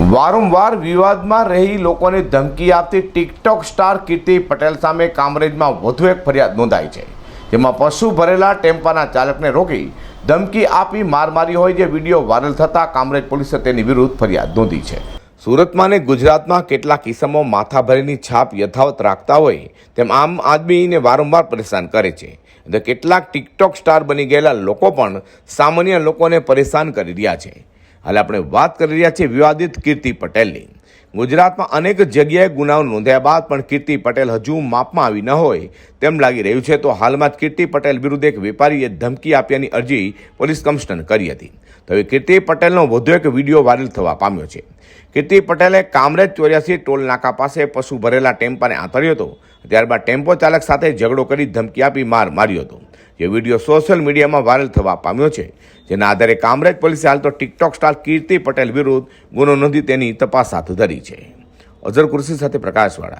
વારંવાર વિવાદમાં રહી લોકોને ધમકી આપતી ટિકટોક સ્ટાર કીર્તિ પટેલ સામે કામરેજમાં વધુ એક ફરિયાદ નોંધાઈ છે. જેમાં પશુ ભરેલા ટેમ્પાના ચાલકને રોકી ધમકી આપી માર મારી હોય જે વીડિયો વાયરલ થતાં કામરેજ પોલીસે તેની વિરુદ્ધ ફરિયાદ નોંધી છે. સુરતમાં ને ગુજરાતમાં કેટલાક કિસ્સામાં માથાભરીની છાપ યથાવત રાખતા હોય તેમ આમ આદમીને વારંવાર પરેશાન કરે છે. અને કેટલાક ટિકટોક સ્ટાર બની ગયેલા લોકો પણ સામાન્ય લોકોને પરેશાન કરી રહ્યા છે. હાલ આપણે વાત કરી રહ્યા છીએ વિવાદિત કીર્તિ પટેલની. ગુજરાતમાં અનેક જગ્યાએ ગુનાઓ નોંધ્યા બાદ પણ કીર્તિ પટેલ હજુ માપમાં આવી ન હોય તેમ લાગી રહ્યું છે. તો હાલમાં જ કીર્તિ પટેલ વિરુદ્ધ એક વેપારીએ ધમકી આપ્યાની અરજી પોલીસ કમિશનર કરી હતી. તો હવે કીર્તિ પટેલનો વધુ એક વીડિયો વાયરલ થવા પામ્યો છે. કીર્તિ પટેલે કામરેજ ચોર્યાસી ટોલ નાકા પાસે પશુ ભરેલા ટેમ્પાને આંતર્યો હતો. ત્યારબાદ ટેમ્પો ચાલક સાથે ઝઘડો કરી ધમકી આપી માર માર્યો હતો. જે વીડિયો સોશિયલ મીડિયામાં વાયરલ થવા પામ્યો છે. જેના આધારે કામરેજ પોલીસે હાલ તો ટિકટોક સ્ટાર કીર્તિ પટેલ વિરુદ્ધ ગુનો નોંધી તેની તપાસ હાથ ધરી છે. અઝર કુર્સી સાથે પ્રકાશવાળા